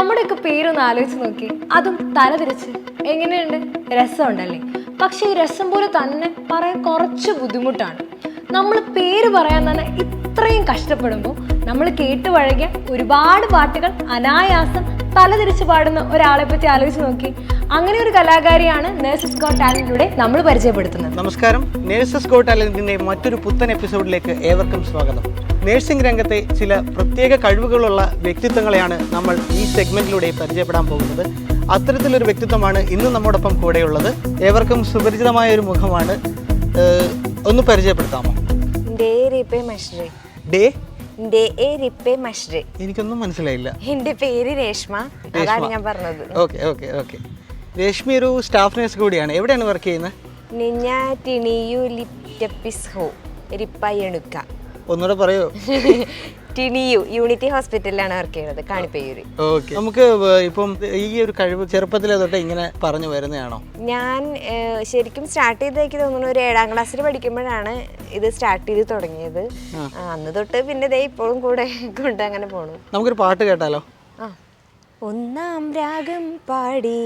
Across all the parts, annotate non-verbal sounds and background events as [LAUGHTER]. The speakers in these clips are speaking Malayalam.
നമ്മുടെയൊക്കെ പേരൊന്ന് ആലോചിച്ച് നോക്കി. അതും തലതിരിച്ച്. എങ്ങനെയുണ്ട്? രസമുണ്ടല്ലേ? പക്ഷെ ഈ രസം പോലെ തന്നെ പറയാൻ കുറച്ച് ബുദ്ധിമുട്ടാണ്. നമ്മൾ പേര് പറയാൻ തന്നെ ഇത്രയും കഷ്ടപ്പെടുമ്പോൾ നമ്മൾ കേട്ട് വഴകിയ ഒരുപാട് പാട്ടുകൾ അനായാസം തലതിരിച്ച് പാടുന്ന ഒരാളെ പറ്റി ആലോചിച്ച് നോക്കി. അങ്ങനെ ഒരു കലാകാരിയാണ് നേഴ്സസ് ഗോട്ട് ടാലന്റിലൂടെ നമ്മൾ പരിചയപ്പെടുത്തുന്നത്. നമസ്കാരം. നേഴ്സസ് ഗോ ടാലന്റിന്റെ മറ്റൊരു പുത്തൻ എപ്പിസോഡിലേക്ക് ഏവർക്കും സ്വാഗതം. നേഴ്സിംഗ് രംഗത്തെ ചില പ്രത്യേക കഴിവുകളുള്ള വ്യക്തിത്വങ്ങളെയാണ് നമ്മൾ ഈ സെഗ്മെന്റിലൂടെ പരിചയപ്പെടാൻ പോകുന്നത്. അത്തരത്തിലൊരു വ്യക്തിത്വമാണ് ഇന്ന് നമ്മോടൊപ്പം കൂടെയുള്ളത്. ഏവർക്കും സുപരിചിതമായ ഒരു മുഖമാണ് ഒന്ന് പരിചയപ്പെടുത്താമോ? ഡേ എനിക്കൊന്നും മനസ്സിലായില്ല. എന്റെ പേര് രേഷ്മ. അതാണ് ഞാൻ പറഞ്ഞത്. Okay okay okay. രേഷ്മി ഒരു സ്റ്റാഫ് നേഴ്സ് കൂടിയാണ്. എവിടെയാണ് വർക്ക് ചെയ്യുന്നത്? ടിണിയു ഹോ. റിപ്പയണുക്ക ഒന്നുകൂടെ പറയോ. [LAUGHS] ടിനിയു യൂണിറ്റി ഹോസ്പിറ്റലിലാണ് വർക്ക് ചെയ്യുന്നത് കാണിപ്പയ്യൂര്. ഓക്കെ. നമുക്ക് ഇപ്പം ഈ ഒരു കഴിവ് ചെറുപ്പത്തിലെ തൊട്ട് ഇങ്ങനെ പറഞ്ഞു വരുന്നതാണോ? ഞാൻ ശരിക്കും സ്റ്റാർട്ട് ചെയ്തേക്ക് തോന്നുന്നു ഒരു ഏഴാം ക്ലാസ്സിൽ പഠിക്കുമ്പോഴാണ് ഇത് സ്റ്റാർട്ട് ചെയ്ത് തുടങ്ങിയത്. അന്ന് തൊട്ട് പിന്നെ ദേ ഇപ്പോഴും കൂടെ [LAUGHS] കൊണ്ട് അങ്ങനെ പോണു. നമുക്കൊരു പാട്ട് കേട്ടാലോ? ഒന്നാം രാഗം പാടി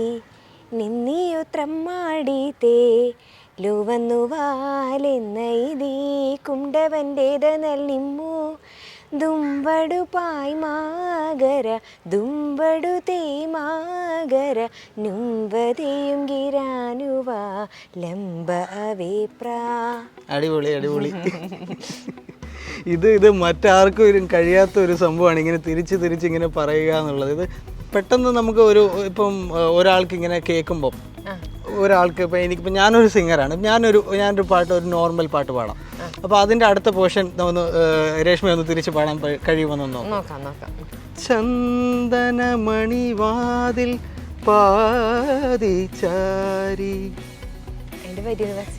നിന്നിയുത്രമ്മാടിത്തേ ലുവന്നു വാലെന്ന ഇതീ കുണ്ടവൻ്റേത് നൽനിമ്മു ದುಂಬಡು ಪಾಯ್ಮಾಗರ ದುಂಬಡು ತೇಮಾಗರ നുംബതയും ഗിരാനുവ ലംബ അവേപ്രാ അടിപൊളി അടിപൊളി ഇത് ഇത് മറ്റാർക്കും ഒരു കഴിയാത്ത ഒരു സംഭവമാണ് ഇങ്ങനെ തിരിച്ച് തിരിച്ച് ഇങ്ങനെ പറയുക എന്നുള്ളത് ഇത് പെട്ടെന്ന് നമുക്ക് ഒരു ഇപ്പം ഒരാൾക്ക് ഇങ്ങനെ കേൾക്കുമ്പം ഒരാൾക്ക് ഇപ്പം എനിക്കിപ്പോൾ ഞാനൊരു സിംഗറാണ്. ഞാനൊരു ഞാനൊരു പാട്ട് ഒരു നോർമൽ പാട്ട് പാടാം. അപ്പോൾ അതിന്റെ അടുത്ത പോർഷൻ ഒന്ന് രേഷ്മ ഒന്ന് തിരിച്ച് പാടാൻ കഴിയുമെന്നൊന്നു ചന്ദനമണിവാതിൽ പാതിച്ചാരി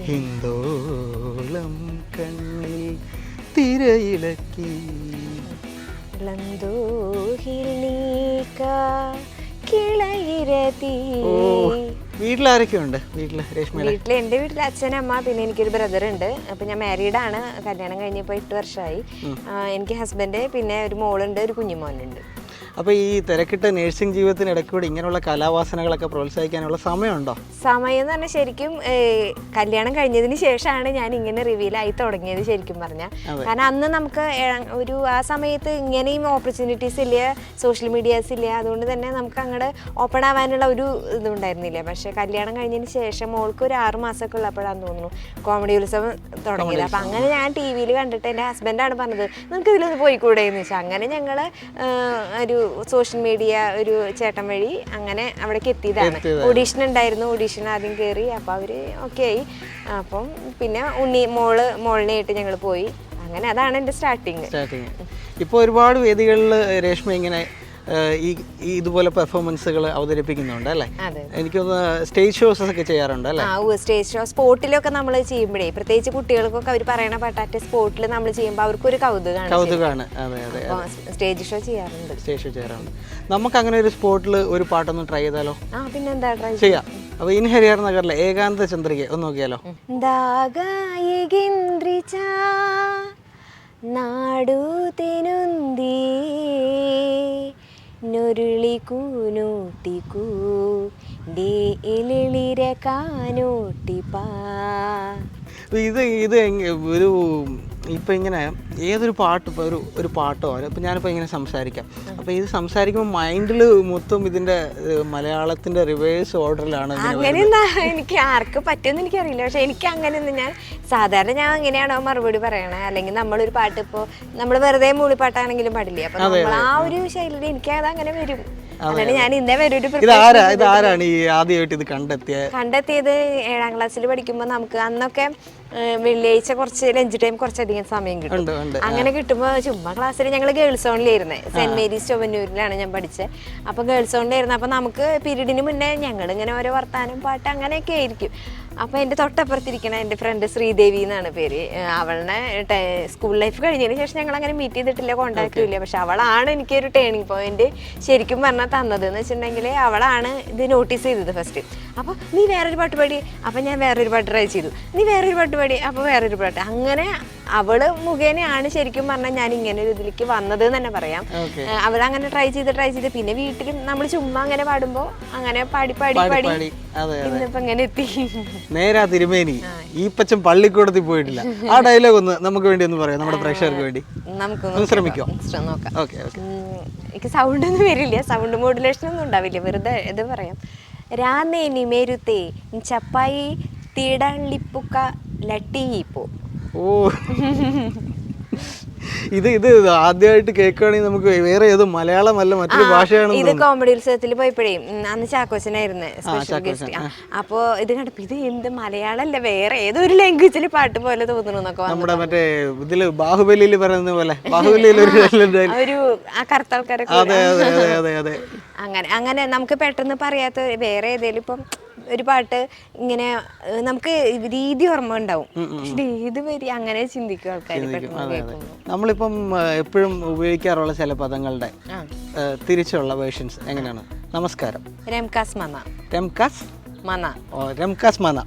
ഹിന്ദോളം കണ്ണിൽ തിരയിളക്കി ഇളന്തോഹിൽ നീക്ക? കിളയിരതി. വീട്ടിലാരൊക്കെ ഉണ്ട് വീട്ടിൽ രേഷ്മയുടെ? വീട്ടിൽ എന്റെ വീട്ടിൽ അച്ഛനമ്മ പിന്നെ എനിക്കൊരു ബ്രദർ ഉണ്ട് അപ്പം ഞാൻ മാരീഡ് ആണ് കല്യാണം കഴിഞ്ഞപ്പോൾ എട്ട് വർഷമായി എനിക്ക് ഹസ്ബൻഡ് പിന്നെ ഒരു മോളുണ്ട് ഒരു കുഞ്ഞുമോനുണ്ട്. അപ്പോൾ ഈ തിരക്കിട്ട നേഴ്സിംഗ് കൂടി ഇങ്ങനെയുള്ള കലാവാസനകളൊക്കെ പ്രോത്സാഹിക്കാനുള്ള സമയമുണ്ടോ? സമയം എന്ന് പറഞ്ഞാൽ ശരിക്കും കല്യാണം കഴിഞ്ഞതിന് ശേഷമാണ് ഞാൻ ഇങ്ങനെ റിവീൽ ആയി തുടങ്ങിയത് ശരിക്കും പറഞ്ഞാൽ കാരണം അന്ന് നമുക്ക് ഒരു ആ സമയത്ത് ഇങ്ങനെയും ഓപ്പർച്യൂണിറ്റീസ് ഇല്ല സോഷ്യൽ മീഡിയാസ് ഇല്ല അതുകൊണ്ട് തന്നെ നമുക്ക് അങ്ങോട്ട് ഓപ്പൺ ആവാനുള്ള ഒരു ഇതുണ്ടായിരുന്നില്ല. പക്ഷേ കല്യാണം കഴിഞ്ഞതിന് ശേഷം മോൾക്ക് ഒരു ആറ് മാസമൊക്കെ ഉള്ളപ്പോഴാന്ന് തോന്നുന്നു കോമഡി ഉത്സവം തുടങ്ങിയത്. അപ്പം അങ്ങനെ ഞാൻ ടി വിയിൽ കണ്ടിട്ട് എന്റെ ഹസ്ബൻഡാണ് പറഞ്ഞത് നമുക്ക് ഇതിലൊന്ന് പോയിക്കൂടെ എന്ന് വെച്ചാൽ അങ്ങനെ ഞങ്ങൾ ഒരു സോഷ്യൽ മീഡിയ ഒരു ചേട്ടൻ വഴി അങ്ങനെ അവിടേക്ക് എത്തിയതാണ്. ഓഡീഷൻ ഉണ്ടായിരുന്നു ഓഡീഷൻ ആദ്യം കയറി അപ്പം അവർ ഓക്കെ ആയി. അപ്പം പിന്നെ ഉണ്ണി മോൾ മോളിനെയായിട്ട് ഞങ്ങൾ പോയി. അങ്ങനെ അതാണ് എന്റെ സ്റ്റാർട്ടിങ് സ്റ്റാർട്ടിങ് ഇപ്പോൾ ഒരുപാട് വേദികളിൽ രേഷ്മ ഇങ്ങനെ ഈ ഇതുപോലെ പെർഫോമൻസുകൾ അവതരിപ്പിക്കുന്നുണ്ട് അല്ലേ? എനിക്ക് എനിക്കൊന്ന് സ്റ്റേജ് ഷോസ് ഒക്കെ ചെയ്യാറുണ്ട് അല്ലേ? ആ സ്റ്റേജ് ഷോ സ്പോട്ടിലൊക്കെ നമ്മൾ ചെയ്യുമ്പോഴേ പ്രത്യേകിച്ച് കുട്ടികൾക്കൊക്കെ അവർ പറയണ പാട്ടാറ്റ് സ്പോട്ടിൽ നമ്മൾ ചെയ്യുമ്പോൾ അവർക്ക് ഒരു കൗതുകമാണ് കൗതുകമാണ് അതെ അതെ സ്റ്റേജ് ഷോ ചെയ്യാറുണ്ട്. സ്റ്റേജ് ഷോ ചെയ്യാറുണ്ട്. നമുക്ക് അങ്ങനെ ഒരു സ്പോട്ടിൽ ഒരു പാട്ടൊന്ന് ട്രൈ ചെയ്താലോ? ആ പിന്നെന്താ ട്രൈ ചെയ്യാം? അപ്പൊ ഇൻ ഹരിയാർ നഗറിലെ ഏകാന്ത ചന്ദ്രിക ഒന്ന് നോക്കിയാലോ? നാടു തെനുന്തി നൊരുളി ഡേലിര കാനോട്ടിപ്പാ ഇത് ഇത് ഒരു ഇപ്പം ഇങ്ങനെ ഏതൊരു പാട്ട് ഇപ്പോൾ ഒരു ഒരു പാട്ടോ ഇപ്പം ഞാനിപ്പോൾ ഇങ്ങനെ സംസാരിക്കാം. അപ്പോൾ ഇത് സംസാരിക്കുമ്പോൾ മൈൻഡിൽ മൊത്തം ഇതിന്റെ മലയാളത്തിന്റെ റിവേഴ്സ് ഓർഡറിലാണ് അങ്ങനെ അങ്ങനെയൊന്നും എനിക്ക് ആർക്ക് പറ്റുമെന്ന് എനിക്കറിയില്ല. പക്ഷേ എനിക്ക് അങ്ങനെയൊന്നും ഞാൻ സാധാരണ ഞാൻ അങ്ങനെയാണോ മറുപടി പറയണേ? അല്ലെങ്കിൽ നമ്മളൊരു പാട്ട് ഇപ്പോൾ നമ്മൾ വെറുതെ മൂളിപ്പാട്ടാണെങ്കിലും പാടില്ലേ? അപ്പോൾ നമ്മൾ ആ ഒരു ശൈലിയിൽ എനിക്ക് അത് അങ്ങനെ വരും. ഇത് ഈ ആദ്യമായിട്ട് കണ്ടെത്തിയത് ഏഴാം ക്ലാസ്സിൽ പഠിക്കുമ്പോൾ നമുക്ക് അന്നൊക്കെ വെള്ളിയാഴ്ച കുറച്ച് ലഞ്ച് ടൈം കുറച്ചധികം സമയം കിട്ടും. അങ്ങനെ കിട്ടുമ്പോൾ ചുമ്മാ ക്ലാസ്സിൽ ഞങ്ങൾ ഗേൾസ് ഓണിലായിരുന്നേ സെന്റ് മേരീസ് ചൊവ്വന്നൂരിലാണ് ഞാൻ പഠിച്ചത് അപ്പൊ ഗേൾസ് ഓണിലായിരുന്നു അപ്പൊ നമുക്ക് പീരീഡിന് മുന്നേ ഞങ്ങൾ ഇങ്ങനെ ഓരോ വർത്താനം പാട്ട് അങ്ങനെയൊക്കെ ആയിരിക്കും. അപ്പോൾ എന്റെ തൊട്ടപ്പുറത്തിരിക്കണ എന്റെ ഫ്രണ്ട് ശ്രീദേവി എന്നാണ് പേര്. അവളുടെ സ്കൂൾ ലൈഫ് കഴിഞ്ഞതിന് ശേഷം ഞങ്ങൾ അങ്ങനെ മീറ്റ് ചെയ്തിട്ടില്ല കോണ്ടാക്റ്റും ഇല്ല. പക്ഷെ അവളാണ് എനിക്കൊരു ടേണിംഗ് പോയിന്റ് ശരിക്കും പറഞ്ഞാൽ തന്നത്. എന്ന് വെച്ചിട്ടുണ്ടെങ്കിൽ അവളാണ് ഇത് നോട്ടീസ് ചെയ്തത് ഫസ്റ്റ് അപ്പോൾ നീ വേറൊരു പാട്ട് പാടി. അപ്പോൾ ഞാൻ വേറൊരു പാട്ട് ട്രൈ ചെയ്തു. നീ വേറൊരു പാട്ട് പാടി. അപ്പോൾ വേറൊരു പാട്ട്. അങ്ങനെ അവൾ മുഖേനയാണ് ശരിക്കും പറഞ്ഞാൽ ഞാൻ ഇങ്ങനെ ഒരു ഇതിലേക്ക് വന്നത് എന്ന് തന്നെ പറയാം. അവൾ അങ്ങനെ അവളങ്ങനെ ട്രൈ ചെയ്ത് ട്രൈ ചെയ്ത്. പിന്നെ വീട്ടിലും നമ്മൾ ചുമ്മാ അങ്ങനെ പാടുമ്പോൾ അങ്ങനെ പാടി പാടി പാടി ഇന്നിപ്പോ ഇങ്ങനെ എത്തി. നേരാ തിരുമേനി. ഈ പച്ചൻ പള്ളിക്കൂടത്തിൽ പോയിട്ടില്ല. ആ ഡയലോഗ് ഒന്ന് നമുക്ക് വേണ്ടി ഒന്ന് പറയാം നമ്മുടെ പ്രേക്ഷകർക്ക് വേണ്ടി. നമുക്ക് ശ്രമിക്കോ? നോക്കാം ഓക്കെ എനിക്ക് സൗണ്ട് ഒന്നും വരില്ല സൗണ്ട് മോഡുലേഷൻ ഒന്നും ഉണ്ടാവില്ല. വെറുതെ ഇത് പറയാം. രാന്നേനി മേരുത്തേ ചപ്പായി തീടള്ളിപ്പുക്ക ലട്ടിയിപ്പോ ഓ. [LAUGHS] ഇത് ഇത് ആദ്യമായിട്ട് കേൾക്കുകയാണെങ്കിൽ നമുക്ക് വേറെ ഏത് മലയാളം അല്ല മറ്റൊരു ഭാഷയാണ് ഇത് കോമഡി ഉത്സവത്തിൽ പോയപ്പോഴേ അന്ന് ചാക്കോച്ചനായിരുന്നു സ്പെഷ്യൽ ഗസ്റ്റ് അപ്പോ ഇത് കണ്ടപ്പോ ഇത് എന്ത് മലയാളമല്ല വേറെ ഏതൊരു ലാംഗ്വേജിൽ പാട്ട് പോലെ തോന്നുന്നു നമ്മുടെ മറ്റേ ഇതിൽ ബാഹുബലിയിൽ പറയുന്ന പോലെ ബാഹുബലിയിൽ ഒരു ആ കറുത്ത [LAUGHS] അങ്ങനെ അങ്ങനെ നമുക്ക് പെട്ടെന്ന് പറയാത്ത വേറെ ഏതെങ്കിലും ഇപ്പം ഒരു പാട്ട് ഇങ്ങനെ നമുക്ക് രീതി ഓർമ്മ ഉണ്ടാവും. പക്ഷെ ഏത് വരി അങ്ങനെ ചിന്തിക്കും ആൾക്കാർ നമ്മളിപ്പം എപ്പോഴും ഉപയോഗിക്കാറുള്ള ചില പദങ്ങളുടെ തിരിച്ചുള്ള വേർഷൻസ് എങ്ങനെയാണ്? നമസ്കാരം. രംകാസ് മന രംകാസ്? മന ഓ രംകാസ് മന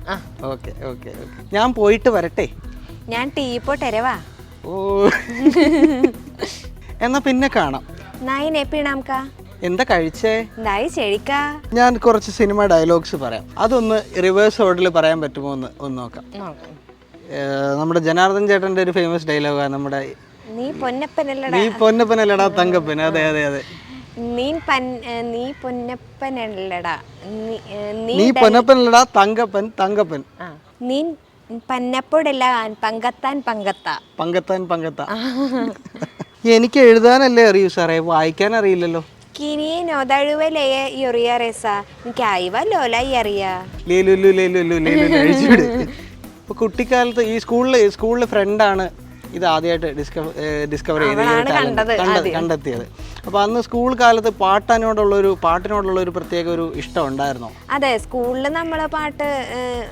ഓക്കെ ഓക്കെ ഞാൻ പോയിട്ട് വരട്ടെ? ഞാൻ ടീ പോട്ട് ഓ. [LAUGHS] എന്നാ പിന്നെ കാണാം. നായി നെപ്പിണാംക എന്താ കഴിച്ചേ? ഞാൻ കുറച്ച് സിനിമ ഡയലോഗ്സ് പറയാം. അതൊന്ന് റിവേഴ്സ് ഓർഡറിൽ പറയാൻ പറ്റുമോ എന്ന് ഒന്ന് നോക്കാം. നമ്മുടെ ജനാർദ്ദൻ ചേട്ടന്റെ ഒരു ഫേമസ് ഡയലോഗാണ് നമ്മുടെ നീ പൊന്നപ്പനല്ലടാ. നീ പൊന്നപ്പനല്ലടാ തങ്കപ്പൻ. അതെ അതെ അതെ. നീ നീ പൊന്നപ്പനല്ലടാ. നീ പൊന്നപ്പനല്ലടാ തങ്കപ്പൻ തങ്കപ്പൻ. നീ പന്നപ്പോടല്ല പങ്കത്താൻ പങ്കത്ത. പങ്കത്താൻ പങ്കത്ത. എനിക്ക് എഴുതാനല്ലേ അറിയൂ സാറേ? വായിക്കാൻ അറിയില്ലല്ലോ. അഴിച്ചുവിട് [LAUGHS] ഇപ്പൊ കുട്ടിക്കാലത്ത് ഈ സ്കൂളിൽ സ്കൂളിലെ ഫ്രണ്ടാണ് ഇത് ആദ്യമായിട്ട് ഡിസ്കവർ ഡിസ്കവർ ചെയ്ത് ഈ ഒരു അവളാണ് talent കണ്ടത് കണ്ട- കണ്ടെത്തിയത്. അപ്പൊ അന്ന് സ്കൂൾ കാലത്ത് പാട്ടിനോടുള്ള ഒരു പാട്ടിനോടുള്ള ഒരു പ്രത്യേക ഒരു ഇഷ്ടം ഉണ്ടായിരുന്നോ? അതെ സ്കൂളിൽ നമ്മളെ പാട്ട്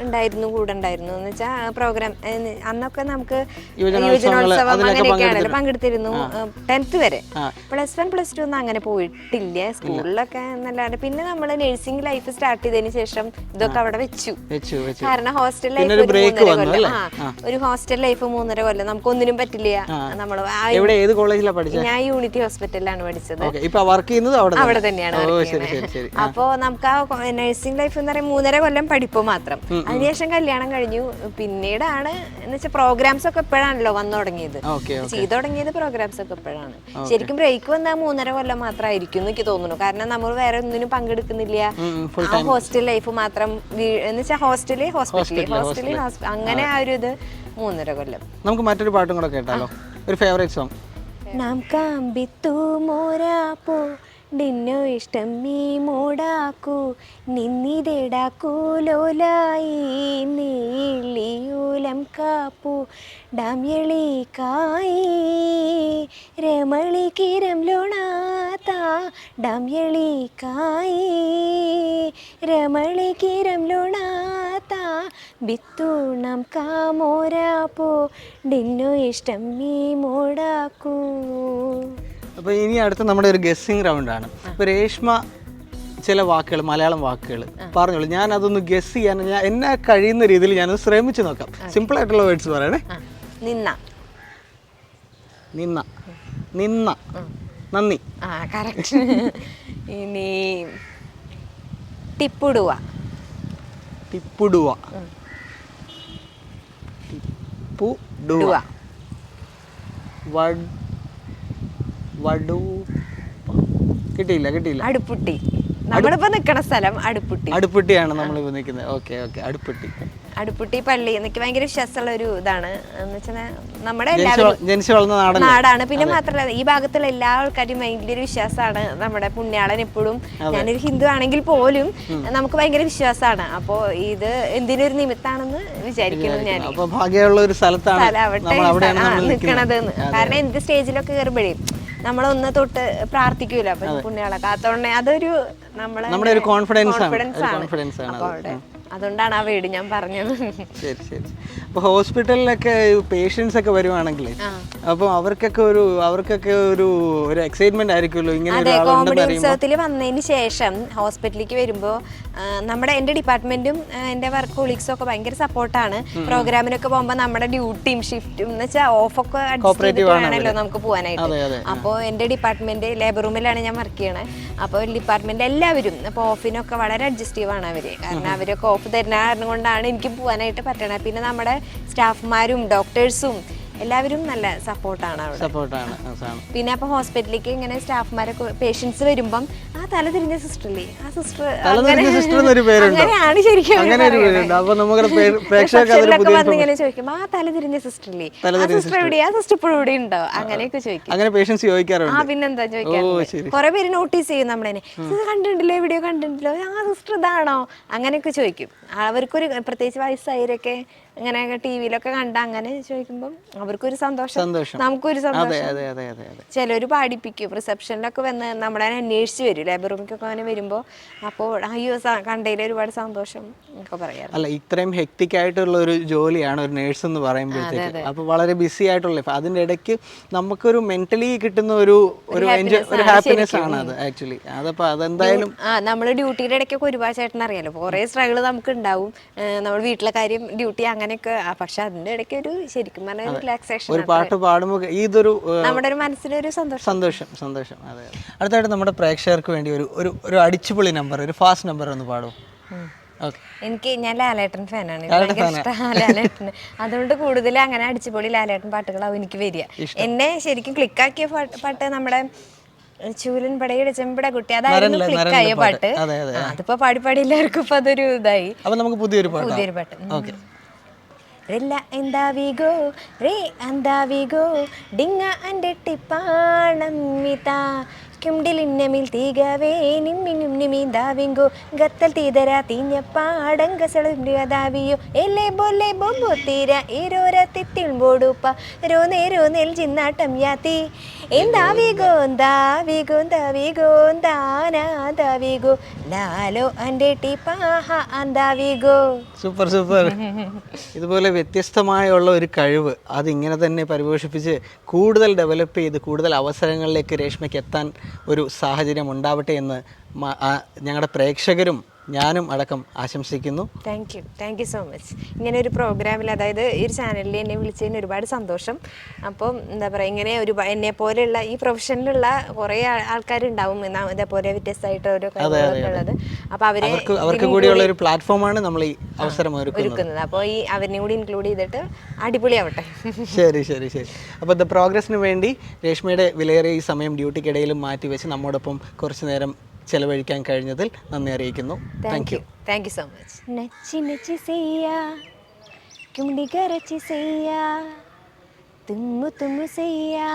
ഉണ്ടായിരുന്നു കൂടെ ഉണ്ടായിരുന്നു. എന്ന് വെച്ചാൽ പ്രോഗ്രാം അന്നൊക്കെ നമുക്ക് യുവജനോത്സവം അങ്ങനെയൊക്കെയാണല്ലോ പങ്കെടുത്തിരുന്നു. ടെൻത്ത് വരെ. പ്ലസ് വൺ പ്ലസ് ടു ഒന്നും അങ്ങനെ പോയിട്ടില്ല. സ്കൂളിലൊക്കെ നല്ലതാണ്. പിന്നെ നമ്മൾ നഴ്സിംഗ് ലൈഫ് സ്റ്റാർട്ട് ചെയ്തതിന് ശേഷം ഇതൊക്കെ അവിടെ വെച്ചു. കാരണം ഹോസ്റ്റൽ ലൈഫ് ഒരു ഹോസ്റ്റൽ ലൈഫ് മൂന്നര കൊല്ലം. നമുക്ക് ഒന്നിനും പറ്റില്ല നമ്മൾ ഞാൻ യൂണിറ്റി ഹോസ്പിറ്റലിലാണ് പഠിച്ചത് വർക്ക് ചെയ്യുന്നത് അവിടെ അവിടെ തന്നെ? തന്നെയാണ് അപ്പോ നമുക്ക് ആ നഴ്സിംഗ് ലൈഫ് എന്ന് പറയുമ്പോൾ മൂന്നര കൊല്ലം പഠിപ്പ് മാത്രം. അതിനുശേഷം കല്യാണം കഴിഞ്ഞു. പിന്നീടാണ് എന്ന് വെച്ചാൽ പ്രോഗ്രാംസ് ഒക്കെ എപ്പോഴാണല്ലോ വന്നു തുടങ്ങിയത്. ചെയ്തു തുടങ്ങിയത് പ്രോഗ്രാംസ് ഒക്കെ എപ്പോഴാണ് ശരിക്കും ബ്രേക്ക് വന്നാൽ മൂന്നര കൊല്ലം മാത്രമായിരിക്കും എന്ന് എനിക്ക് തോന്നുന്നു. കാരണം നമ്മൾ വേറെ ഒന്നിനും പങ്കെടുക്കുന്നില്ല. ആ ഹോസ്റ്റൽ ലൈഫ് മാത്രം എന്ന് വെച്ചാൽ ഹോസ്റ്റൽ ഹോസ്പിറ്റലിൽ ഹോസ്റ്റലിൽ അങ്ങനെ ആ ഒരു ഇത് മൂന്നര കൊല്ലം. നമുക്ക് മറ്റൊരു പാട്ടും കൂടെ കേട്ടാലോ. ഒരു ഫേവറേറ്റ് സോങ് നാം കാമ്പിത്തു മോരാപ്പോ നിന്നോ ഇഷ്ടം നീ മൂടാക്കൂ. നിന്നിതെടാക്കൂ ലോലായി. നീളിയൂലം കാപ്പു. ഡാമ്യളി കായി രമളി കിരം ലോണാത്ത ഡാമ്യളി കായി രമളി കിരം ലോണാത്ത ബിത്തു നാം കാമോരാപ്പോ നിന്നോ ഇഷ്ടം നീ മൂടാക്കൂ. അപ്പോൾ ഇനി അടുത്ത നമ്മുടെ ഒരു ഗസ്സിങ് റൗണ്ട് ആണ്. ഇപ്പോൾ രേഷ്മ ചില വാക്കുകൾ മലയാളം വാക്കുകൾ പറഞ്ഞോളൂ. ഞാൻ അതൊന്ന് ഗസ് ചെയ്യാൻ ഞാൻ എന്നെ കഴിയുന്ന രീതിയിൽ ഞാൻ ശ്രമിച്ചു നോക്കാം. സിമ്പിൾ ആയിട്ടുള്ള വേർഡ്സ് പറയണേ. നിന്ന. നിന്ന. നിന്ന. നന്ദി. [LAUGHS] ഇനി ടിപ്പുടുവ. ടിപ്പുടുവ. ടിപ്പുടുവ. ഡുവ വട് വടു കിട്ടിയില്ല കിട്ടിയില്ല. അടുപ്പുട്ടി. നമ്മളിപ്പോ നിക്കണ സ്ഥലം അടുപ്പുട്ടി. അടുപ്പുട്ടിയാണ് നമ്മളിപ്പോ നിൽക്കുന്നത്. Okay okay. അടുപ്പെട്ടി. അടുപ്പുട്ടി പള്ളി എനിക്ക് ഭയങ്കര വിശ്വാസമുള്ള ഒരു ഇതാണ്. എന്ന് വെച്ചാൽ നമ്മുടെ ജനിച്ചു വളർന്ന നാടാണ്. പിന്നെ മാത്രമല്ല ഈ ഭാഗത്തുള്ള എല്ലാ ആൾക്കാരും ഭയങ്കര വിശ്വാസമാണ്. നമ്മുടെ പുണ്യാളൻ എപ്പോഴും ഞാനൊരു ഹിന്ദു ആണെങ്കിൽ പോലും നമുക്ക് ഭയങ്കര വിശ്വാസമാണ്. അപ്പോൾ ഇത് എന്തിനൊരു നിമിത്താണെന്ന് വിചാരിക്കുന്നു ഞാൻ അപ്പൊ ഭാഗ്യമുള്ള ഒരു സ്ഥലത്താണ് കാരണം എന്ത് സ്റ്റേജിലൊക്കെ കയറുമ്പോഴേ നമ്മളൊന്ന് തൊട്ട് പ്രാർത്ഥിക്കൂല. അപ്പൊ പുണ്യാളെ കാത്തോണ്ടേ അതൊരു നമ്മളെ നമ്മുടെ ഒരു കോൺഫിഡൻസ് ആണ്. കോൺഫിഡൻസ് ആണ്. അപ്പൊ അതുകൊണ്ടാണ് ആ വീട് ഞാൻ പറഞ്ഞത്. ശരി ശരി. അപ്പോൾ ഹോസ്പിറ്റലിലൊക്കെ പേഷ്യൻസ് ഒക്കെ വരുവാണെങ്കിൽ അപ്പോൾ അവർക്കൊക്കെ ഒരു അവർക്കൊക്കെ ഒരു ഒരു എക്സൈറ്റ്മെന്റ് ആയിരിക്കുമല്ലോ ഇങ്ങനെ അതെ കോമഡി ഉത്സവത്തിൽ വന്നതിന് ശേഷം ഹോസ്പിറ്റലിലേക്ക് വരുമ്പോ നമ്മുടെ എന്റെ ഡിപ്പാർട്ട്മെന്റും എന്റെ വർക്ക് കൊളീഗ്സും ഒക്കെ ഭയങ്കര സപ്പോർട്ടാണ് പ്രോഗ്രാമിനൊക്കെ പോകുമ്പോൾ നമ്മുടെ ഡ്യൂട്ടിയും ഷിഫ്റ്റും എന്ന് വെച്ചാൽ ഓഫൊക്കെ അഡ്ജസ്റ്റ് ആണല്ലോ നമുക്ക് പോകാനായിട്ട്. അപ്പോൾ എന്റെ ഡിപ്പാർട്ട്മെന്റ് ലേബർ റൂമിലാണ് ഞാൻ വർക്ക് ചെയ്യണത് അപ്പോൾ ഡിപ്പാർട്ട്മെന്റ് എല്ലാവരും അപ്പോൾ ഓഫിനൊക്കെ വളരെ അഡ്ജസ്റ്റീവ് ആണ് അവർ കാരണം അവരൊക്കെ ഓഫ് തരുന്ന കാരണം കൊണ്ടാണ് എനിക്ക് പോകാനായിട്ട് പറ്റണത്. പിന്നെ നമ്മുടെ സ്റ്റാഫ്മാരും ഡോക്ടേഴ്സും എല്ലാവരും നല്ല സപ്പോർട്ടാണ് അവിടെ. സപ്പോർട്ടാണ് പിന്നെ അപ്പൊ ഹോസ്പിറ്റലിലേക്ക് ഇങ്ങനെ സ്റ്റാഫ്മാരൊക്കെ പേഷ്യൻസ് വരുമ്പം ആ തല തിരിഞ്ഞ സിസ്റ്റർ അല്ലേ ആ സിസ്റ്റർ അങ്ങനെയാണ് ശരിക്കും അങ്ങനെ ഒരു പേരുണ്ട്. അപ്പൊ നമ്മുടെ പേ- [LAUGHS] പ്രേക്ഷകർക്ക് അതൊരു റിസപ്ഷനിലൊക്കെ പുതിയ വന്ന് ഇങ്ങനെ ചോദിക്കും ആ തല തിരിഞ്ഞ ആ സിസ്റ്റർ എവിടെയാ? ആ സിസ്റ്റർ ഇപ്പോഴും ഇവിടെ ഉണ്ടോ? അങ്ങനെയൊക്കെ ചോദിക്കും. അങ്ങനെ പേഷ്യൻസ് ആ ചോദിക്കാറുണ്ട് പിന്നെന്താ ഓ ചോദിക്കാറുണ്ട് കുറെ പേര് നോട്ടീസ് ചെയ്യും നമ്മളെ കണ്ടിട്ടില്ലേ കണ്ടിട്ടുണ്ടല്ലോ? വീഡിയോ കണ്ടിട്ടുണ്ടല്ലോ? ആ സിസ്റ്റർ ഇതാണോ? അങ്ങനെയൊക്കെ ചോദിക്കും. അവർക്കൊരു പ്രത്യേകിച്ച് വയസ്സായവരൊക്കെ ഇങ്ങനെ ടി വിയിലൊക്കെ കണ്ട അങ്ങനെ ചോദിക്കുമ്പോൾ അവർക്കൊരു സന്തോഷം. നമുക്കൊരു സന്തോഷം. ചിലര് പാടിപ്പിക്കും റിസപ്ഷനിലൊക്കെ വന്ന് നമ്മളെ അന്വേഷിച്ച് വരും ലേബർ റൂമിക്കൊക്കെ അങ്ങനെ വരുമ്പോൾ അപ്പോൾ അയ്യോ കണ്ടതിൽ ഒരുപാട് സന്തോഷം ഒക്കെ പറയാറ്. അല്ല ഇത്രയും ഹെക്ടിക് ആയിട്ടുള്ള ഒരു ജോലിയാണ് ഒരു നേഴ്സ് എന്ന് പറയുമ്പോഴത്തേക്ക്. അപ്പൊ വളരെ ബിസി ആയിട്ടുള്ള. അതിന്റെ ഇടയ്ക്ക് നമുക്കൊരു മെന്റലി കിട്ടുന്ന ഒരു ഒരു ഒരു ഹാപ്പിനെസ് ആണ് അത് ആക്ച്വലി അതപ്പോ അതെന്തായാലും ആ നമ്മൾ ഡ്യൂട്ടിയുടെ ഇടയ്ക്കൊക്കെ ഒരുപാട് ചേട്ടൻ അറിയാലോ കുറേ സ്ട്രഗിൾ നമുക്ക് ഉണ്ടാവും. നമ്മൾ വീട്ടിലെ കാര്യം ഡ്യൂട്ടി അങ്ങനെയൊക്കെ ആ, പക്ഷെ അതിന്റെ ഇടയ്ക്ക് ഒരു ശരിക്കും പറഞ്ഞ റിലാക്സേഷൻ ഒരു പാട്ട് പാടുമ്പോൾ ഇതൊരു നമ്മുടെ ഒരു മനസ്സിനൊരു സന്തോഷം. സന്തോഷം സന്തോഷം. അതെ. അടുത്തായിട്ട് നമ്മുടെ പ്രേക്ഷകർക്ക് വേണ്ടി ഒരു ഒരു ഒരു അടിച്ചുപൊളി നമ്പർ ഒരു ഫാസ്റ്റ് നമ്പർ ഒന്ന് പാടും. ഓക്കെ. എനിക്ക് ഞാൻ ലാലേട്ടൻ ഫാനാണ്. ലാലേട്ടൻ അതുകൊണ്ട് കൂടുതൽ അങ്ങനെ അടിച്ചുപൊളി ലാലേട്ടൻ പാട്ടുകളാവും എനിക്ക് വരിക. എന്നെ ശരിക്കും ക്ലിക്കാക്കിയ പാട്ട് പാട്ട് നമ്മുടെ ചൂരൻ പടയുടെ ചെമ്പട കുട്ടി. അതായിരുന്നു ക്ലിക്കായ പാട്ട്. പാട്ട്. അതെ, അതെ. അതിപ്പോ പാടി പാടി എല്ലാവർക്കും ഇപ്പൊ അതൊരു ഇതായി. അപ്പൊ നമുക്ക് പുതിയൊരു പാട്ട്? പുതിയൊരു പാട്ട്. Okay. Rella endavigo, re andavigo, dinga andettiപ്പാണം മിതാ കിംഡിലിന്നമിൽ തീകവേ നിമ്മിനും നിമിതാവിങ്കോ ഗത്തൽ തീതര തീഞ്ഞ പാടങ്കസളുണ്ടാവിയോ എല്ലേ ബൊല്ലെ ബൊമ്പൊത്തീര ഈരോര ഏരോര ബോടുപ്പ. രോ നേരോ നെൽ ചിന്നാട്ടം യാത്തി. എന്താവിഗോ വിഗോന്താ എന്താവിഗോ വിഗോന്താനാതവിഗോ ലാലോ അന്റെ ടിപ്പാഹ അന്താ അന്താവിഗോ സൂപ്പർ സൂപ്പർ. ഇതുപോലെ വ്യത്യസ്തമായുള്ള ഒരു കഴിവ് അതിങ്ങനെ തന്നെ പരിപോഷിപ്പിച്ച് കൂടുതൽ ഡെവലപ്പ് ചെയ്ത് കൂടുതൽ അവസരങ്ങളിലേക്ക് രേഷ്മയ്ക്ക് എത്താൻ ഒരു സാഹചര്യം ഉണ്ടാവട്ടെ എന്ന് ഞങ്ങളുടെ പ്രേക്ഷകരും ഞാനും അടക്കം ആശംസിക്കുന്നു. Thank you thank you so much ഇങ്ങനെ ഒരു പ്രോഗ്രാമിൽ അതായത് ഈ ഒരു ചാനലിൽ എന്നെ വിളിച്ചതിന് ഒരുപാട് സന്തോഷം. അപ്പോൾ എന്താ പറയുക ഇങ്ങനെ ഒരു എന്നെ പോലെയുള്ള ഈ പ്രൊഫഷനിലുള്ള കുറേ ആൾക്കാരുണ്ടാവും എന്നാ ഇതേപോലെ വ്യത്യസ്തമായിട്ട് ഓരോ കാര്യങ്ങളുള്ളത്. അപ്പോൾ അവരെ അവർക്ക് കൂടിയുള്ള ഒരു പ്ലാറ്റ്ഫോമാണ് നമ്മൾ ഈ അവസരം ഒരുക്കുന്നത്. ഒരുക്കുന്നത്. അപ്പോൾ ഈ അവരിനെ കൂടി ഇൻക്ലൂഡ് ചെയ്തിട്ട് അടിപൊളിയാവട്ടെ. ശരി ശരി ശരി. അപ്പോൾ ദ പ്രോഗ്രസിന് വേണ്ടി രേഷ്മയുടെ വിലയേറിയ ഈ സമയം ഡ്യൂട്ടിക്കിടയിലും മാറ്റി വെച്ച് നമ്മോടൊപ്പം കുറച്ച് നേരം ചെലവഴിക്കാൻ കഴിഞ്ഞതിൽ നന്ദി അറിയിക്കുന്നു. Thank you thank you so much നച്ചി നച്ചി ചെയ്യാ കുണ്ടികരച്ചി ചെയ്യാ തുമ്മു തുമ്മു ചെയ്യാ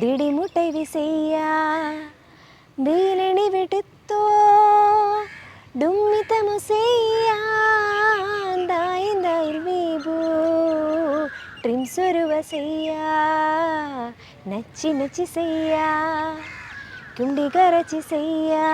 ദിടിമുട്ടൈവി ചെയ്യാ ബീലണി വിടുത്തോ ടുമ്മിതമു ചെയ്യാ ട്രിംസുരുവ ചെയ്യാ നച്ചി നച്ചി ചെയ്യാ తుండిగరచి చెయ్యా